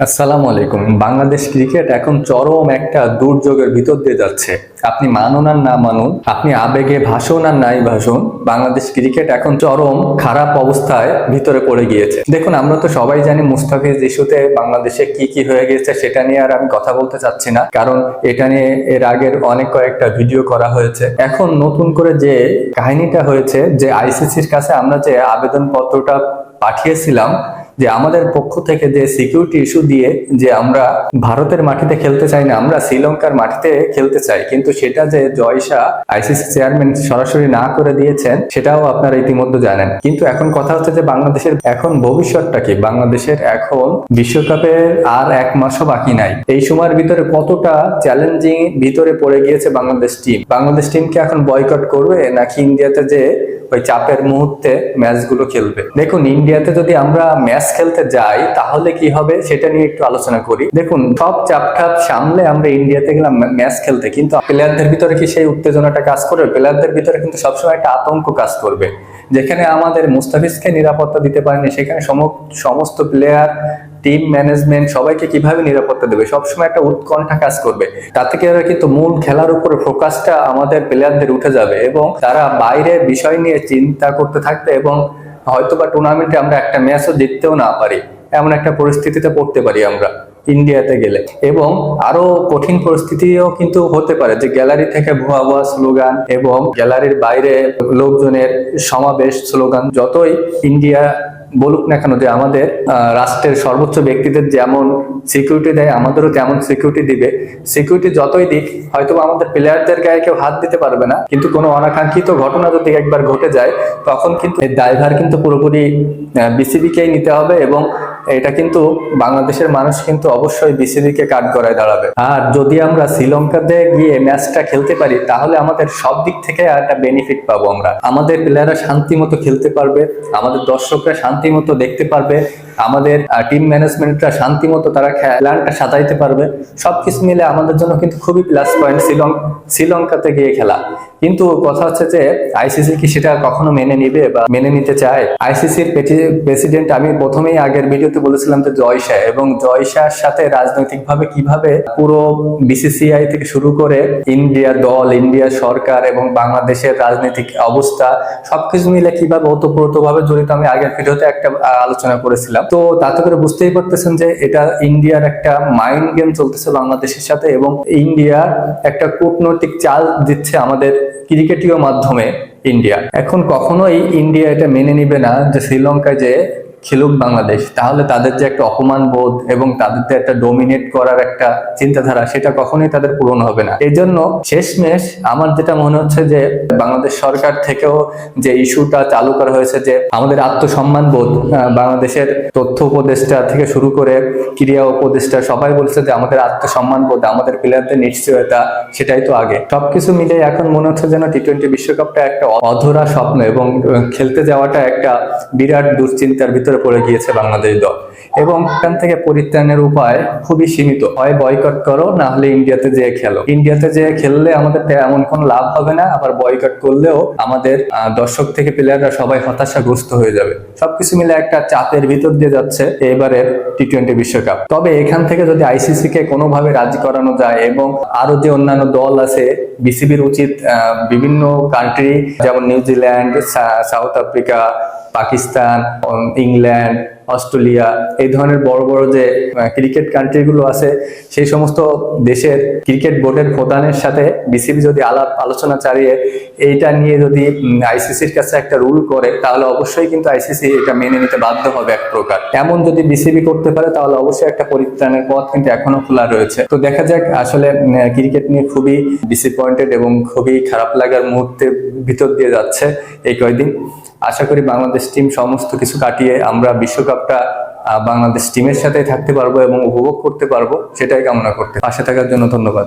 আসসালামু আলাইকুম। বাংলাদেশ ক্রিকেট এখন চরম একটা দুর্যোগের ভিতর দিয়ে যাচ্ছে। আপনি মানুন আর না মানুন, আপনি আবেগে ভাসুন আর নাই ভাসুন, বাংলাদেশ ক্রিকেট এখন চরম খারাপ অবস্থায় ভিতরে পড়ে গিয়েছে। দেখুন, আমরা তো সবাই জানি মুস্তাফিজ ইস্যুতে বাংলাদেশে কি কি হয়ে গিয়েছে সেটা নিয়ে আর আমি কথা বলতে চাচ্ছি না, কারণ এটা নিয়ে এর আগের অনেক কয়েকটা ভিডিও করা হয়েছে। এখন নতুন করে যে কাহিনীটা হয়েছে, যে আইসিসির কাছে আমরা যে আবেদনপত্রটা পাঠিয়েছিলাম যে আমাদের পক্ষ থেকে যে সিকিউরিটি ইস্যু দিয়ে যে আমরা ভারতের মাটিতে খেলতে চাই না, আমরা শ্রীলঙ্কার মাটিতে খেলতে চাই, কিন্তু সেটা যে জয়সা আইসিসি চেয়ারম্যান সরাসরি না করে দিয়েছেন, সেটাও আপনারা ইতিমধ্যে জানেন। কিন্তু এখন কথা হচ্ছে যে বাংলাদেশের এখন ভবিষ্যৎটা কি? বাংলাদেশের এখন বিশ্বকাপের আর এক মাসও বাকি নাই। এই সময়ের ভিতরে কতটা চ্যালেঞ্জিং ভিতরে পড়ে গিয়েছে বাংলাদেশ টিম বাংলাদেশ টিমকে এখন বয়কট করবে নাকি ইন্ডিয়াতে যে ওই চাপের মুহূর্তে ম্যাচগুলো খেলবে। দেখুন, ইন্ডিয়াতে যদি আমরা ম্যাচ খেলতে যাই, তাহলে কি হবে? সেটা নিয়ে একটু আলোচনা করি। দেখুন, সব চাপ টাপ সামলে আমরা ইন্ডিয়াতে গেলাম ম্যাচ খেলতে। কিন্তু প্লেয়ারদের ভিতরে কি সেই উত্তেজনাটা কাজ করবে? প্লেয়ারদের ভিতরে কিন্তু সবসময় একটা আতঙ্ক কাজ করবে। যেখানে আমাদের মুস্তাফিজকে নিরাপত্তা দিতে পারেনি, সেখানে সম- সমস্ত প্লেয়ার টিম ম্যানেজমেন্ট সবাইকে কীভাবে নিরাপত্তা দেবে? সবসময় একটা উৎকণ্ঠা কাজ করবে। তাতে কি হবে কিন্তু মূল খেলার উপরে ফোকাসটা আমাদের প্লেয়ারদের উঠে যাবে এবং তারা বাইরের বিষয় নিয়ে চিন্তা করতে থাকবে এবং হয়তোবা টুর্নামেন্টে আমরা একটা ম্যাচও জিততেও না পারি। এমন একটা পরিস্থিতিতে পড়তে পারি আমরা ইন্ডিয়াতে গেলে। এবং আরও কঠিন পরিস্থিতিও কিন্তু হতে পারে যে গ্যালারি থেকে ভুয়া ভুয়া স্লোগান এবং গ্যালারির বাইরে লোকজনের সমাবেশ স্লোগান যতই ইন্ডিয়া বলুক না কেন যে আমাদের রাষ্ট্রের সর্বোচ্চ ব্যক্তিদের যেমন সিকিউরিটি দেয়, আমাদেরও তেমন সিকিউরিটি দিবে। সিকিউরিটি যতই দিক হয়তো আমাদের প্লেয়ারদের গায়ে কেউ হাত দিতে পারবে না। কিন্তু কোনো অনাকাঙ্ক্ষিত ঘটনা যদি একবার ঘটে যায়, তখন কিন্তু এর দায়ভার কিন্তু পুরোপুরি বিসিবিকেই নিতে হবে এবং এটা কিন্তু বাংলাদেশের মানুষ কিন্তু অবশ্যই বিসিবিকে কাঠ গড়ায় দাঁড়াবে। আর যদি আমরা শ্রীলঙ্কাতে গিয়ে ম্যাচটা খেলতে পারি, তাহলে আমাদের সব দিক থেকে একটা বেনিফিট পাবো আমরা। আমাদের প্লেয়াররা শান্তি মতো খেলতে পারবে, আমাদের দর্শকরা শান্তি মতো দেখতে পারবে, আমাদের টিম ম্যানেজমেন্টরা শান্তি মতো তারা প্ল্যানটা সাজাইতে পারবে। সবকিছু মিলে আমাদের জন্য কিন্তু খুবই প্লাস পয়েন্ট শ্রীলঙ্কা শ্রীলঙ্কাতে গিয়ে খেলা। কিন্তু কথা হচ্ছে যে আইসিসি কি সেটা কখনো মেনে নিবে বা মেনে নিতে চায়? আইসিসির প্রেসিডেন্ট আমি প্রথমেই আগের ভিডিওতে বলেছিলাম যে জয় শাহ এবং জয় শাহর সাথে রাজনৈতিকভাবে কীভাবে পুরো বিসিসিআই থেকে শুরু করে ইন্ডিয়া দল ইন্ডিয়া সরকার এবং বাংলাদেশের রাজনৈতিক অবস্থা সবকিছু মিলে কীভাবে ওতপ্রোতভাবে জড়িত আমি আগের ভিডিওতে একটা আলোচনা করেছিলাম। তো তাতে করে বুঝতেই পারতেছেন যে এটা ইন্ডিয়ার একটা মাইন্ড গেম চলতেছে বাংলাদেশের সাথে এবং ইন্ডিয়া একটা কূটনৈতিক চাল দিচ্ছে আমাদের ক্রিকেটীয় মাধ্যমে ইন্ডিয়া এখন কখনোই ইন্ডিয়া এটা মেনে নিবে না যে শ্রীলঙ্কায় যে খেলুক বাংলাদেশ, তাহলে তাদের যে একটা অপমান বোধ এবং তাদের যে একটা ডোমিনেট করার একটা চিন্তাধারা, সেটা কখনোই তাদের পূরণ হবে না। এই জন্য শেষমেশ আমার যেটা মনে হচ্ছে যে, বাংলাদেশ সরকার থেকেও যে ইস্যুটা চালু করা হয়েছে যে, আমাদের আত্মসম্মান বোধ বাংলাদেশের তথ্য উপদেষ্টা থেকে শুরু করে ক্রিয়া উপদেষ্টা সবাই বলছে যে, আমাদের আত্মসম্মান বোধ, আমাদের প্লেয়ারদের নিশ্চয়তা, সেটাই তো আগে। সবকিছু মিলে এখন মনে হচ্ছে যেন টি টোয়েন্টি বিশ্বকাপটা একটা অধরা স্বপ্ন এবং খেলতে যাওয়াটা একটা বিরাট দুশ্চিন্তার ভিতরে পড়ে গিয়েছে বাংলাদেশ দল। এবং এখান থেকে পরিত্রাণের উপায় খুবই সীমিত। হয় বয়কট করো না হলে ইন্ডিয়াতে যেয়ে খেলো। ইন্ডিয়াতে যেয়ে খেললে আমাদের এমন কোনো লাভ হবে না। আবার বয়কট করলেও আমাদের দর্শক থেকে প্লেয়াররা সবাই হতাশাগ্রস্ত হয়ে যাবে। সবকিছু মিলে একটা চাপের ভিতর দিয়ে যাচ্ছে এবারের টি টোয়েন্টি বিশ্বকাপ। তবে এখান থেকে যদি আইসিসি কে কোনোভাবে রাজি করানো যায় এবং আরও যে অন্যান্য দল আছে বিসিবির উচিত বিভিন্ন কান্ট্রি যেমন New Zealand south Africa Pakistan um, England Australia, এই ধরনের বড় বড় যে ক্রিকেট কান্ট্রিগুলো আছে, সেই সমস্ত দেশের ক্রিকেট বোর্ডের প্রধানের সাথে বিসিবি যদি আলাপ, আলোচনা চালিয়ে এইটা নিয়ে যদি আইসিসির কাছে একটা রুল করে, তাহলে অবশ্যই কিন্তু আইসিসি এটা মেনে নিতে বাধ্য হবে এক প্রকার। এমন যদি বিসিবি করতে পারে, তাহলে অবশ্যই একটা পরিত্রাণের পথ কিন্তু এখনও খোলা রয়েছে। তো দেখা যাক, আসলে ক্রিকেট নিয়ে খুবই ডিসঅ্যাপয়েন্টেড এবং খুবই খারাপ লাগার মুহূর্তে ভিতর দিয়ে যাচ্ছে এই কয়দিন। আশা করি বাংলাদেশ টিম সমস্ত কিছু কাটিয়ে আমরা আহ, বাংলাদেশ টিমের সাথে থাকতে পারব এবং উপভোগ করতে পারব সেটাই কামনা করতে। পাশে থাকার জন্য ধন্যবাদ।